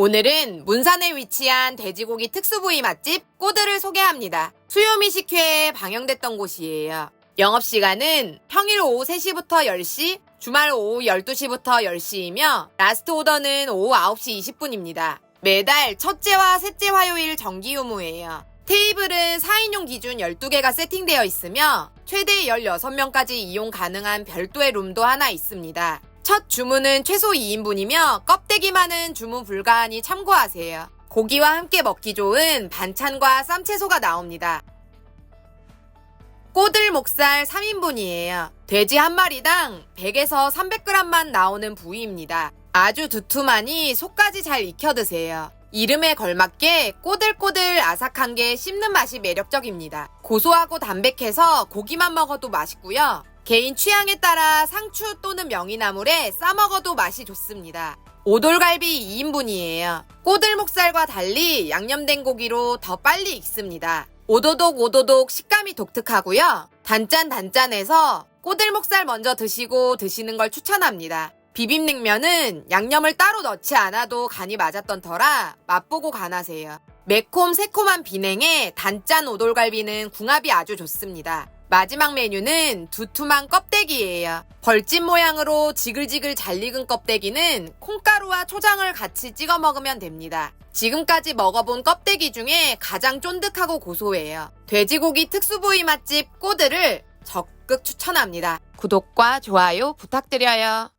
오늘은 문산에 위치한 돼지고기 특수부위 맛집 꼬드를 소개합니다. 수요미식회에 방영됐던 곳이에요. 영업시간은 평일 오후 3시부터 10시, 주말 오후 12시부터 10시이며 라스트 오더는 오후 9시 20분입니다. 매달 첫째와 셋째 화요일 정기 유무예요. 테이블은 4인용 기준 12개가 세팅되어 있으며 최대 16명까지 이용 가능한 별도의 룸도 하나 있습니다. 첫 주문은 최소 2인분이며 껍데기 많은 주문 불가하니 참고하세요. 고기와 함께 먹기 좋은 반찬과 쌈채소가 나옵니다. 꼬들 목살 3인분이에요. 돼지 한 마리당 100에서 300g만 나오는 부위입니다. 아주 두툼하니 속까지 잘 익혀 드세요. 이름에 걸맞게 꼬들꼬들 아삭한 게 씹는 맛이 매력적입니다. 고소하고 담백해서 고기만 먹어도 맛있고요. 개인 취향에 따라 상추 또는 명이나물에 싸먹어도 맛이 좋습니다. 오돌갈비 2인분이에요. 꼬들목살과 달리 양념된 고기로 더 빨리 익습니다. 오도독 오도독 식감이 독특하고요. 단짠 단짠해서 꼬들목살 먼저 드시고 드시는 걸 추천합니다. 비빔냉면은 양념을 따로 넣지 않아도 간이 맞았던 터라 맛보고 간하세요. 매콤 새콤한 비냉에 단짠 오돌갈비는 궁합이 아주 좋습니다. 마지막 메뉴는 두툼한 껍데기예요. 벌집 모양으로 지글지글 잘 익은 껍데기는 콩가루와 초장을 같이 찍어 먹으면 됩니다. 지금까지 먹어본 껍데기 중에 가장 쫀득하고 고소해요. 돼지고기 특수부위 맛집 꼬드를 적극 추천합니다. 구독과 좋아요 부탁드려요.